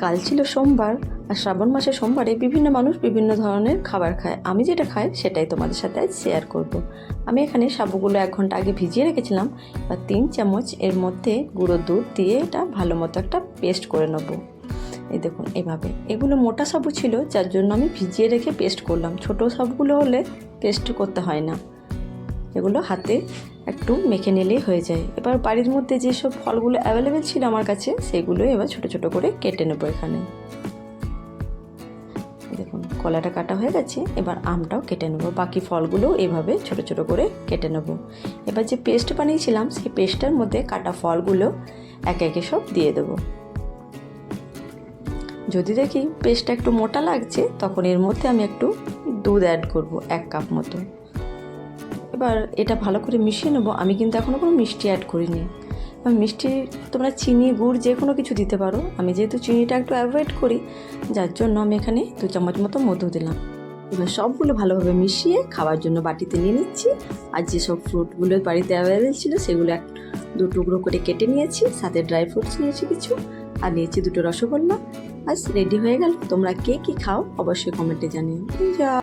কাল ছিল সোমবার আর শ্রাবণ মাসে সোমবারে বিভিন্ন মানুষ বিভিন্ন ধরনের খাবার খায়। আমি যেটা খাই সেটাই তোমাদের সাথে আজ শেয়ার করব। আমি এখানে সাবুগুলো এক ঘণ্টা আগে ভিজিয়ে রেখেছিলাম বা তিন চামচ এর মধ্যে গুঁড়ো দুধ দিয়ে এটা ভালো মতো একটা পেস্ট করে নেব। এই দেখুন, এভাবে। এগুলো মোটা সাবু ছিল, যার জন্য আমি ভিজিয়ে রেখে পেস্ট করলাম। ছোট সাবুগুলো হলে পেস্ট করতে হয় না। এগুলো হাতে একটু মেখে নিলেই হয়ে যায়। এবার বাড়ির মধ্যে যেসব ফলগুলো অ্যাভেলেবেল ছিল আমার কাছে সেগুলো এবার ছোট ছোট করে কেটে নেব এখানে। দেখুন, কলাটা কাটা হয়ে গেছে, এবার আমটাও কেটে নেব। বাকি ফলগুলো এভাবে ছোট ছোট করে কেটে নেব। এবার যে পেস্ট বানিয়েছিলাম, সেই পেস্টের মধ্যে কাটা ফলগুলো একে একে সব দিয়ে দেবো। যদি দেখি পেস্টটা একটু মোটা লাগছে, তখন এর মধ্যে আমি একটু দুধ অ্যাড করব, এক কাপ মতো। এবার এটা ভালো করে মিশিয়ে নেব, আমি কিন্তু এখনও কোনো মিষ্টি অ্যাড করিনি। মিষ্টি তোমরা চিনি, গুড় যে কোনো কিছু দিতে পারো। আমি যেহেতু চিনিটা একটু অ্যাভয়েড করি, যার জন্য আমি এখানে দু চামচ মতো মধু দিলাম। এবার সবগুলো ভালোভাবে মিশিয়ে খাওয়ার জন্য বাটিতে নিয়ে নিচ্ছি। আর যেসব ফ্রুটগুলো বাড়িতে অ্যাভেলেবেল ছিল, সেগুলো এক দু টুকরো করে কেটে নিয়েছি। সাথে ড্রাই ফ্রুটস নিয়েছি কিছু। আর নিয়েছি দুটো রসগোল্লা। আজ রেডি হয়ে গেল। তোমরা কে কী খাও, অবশ্যই কমেন্টে জানিও।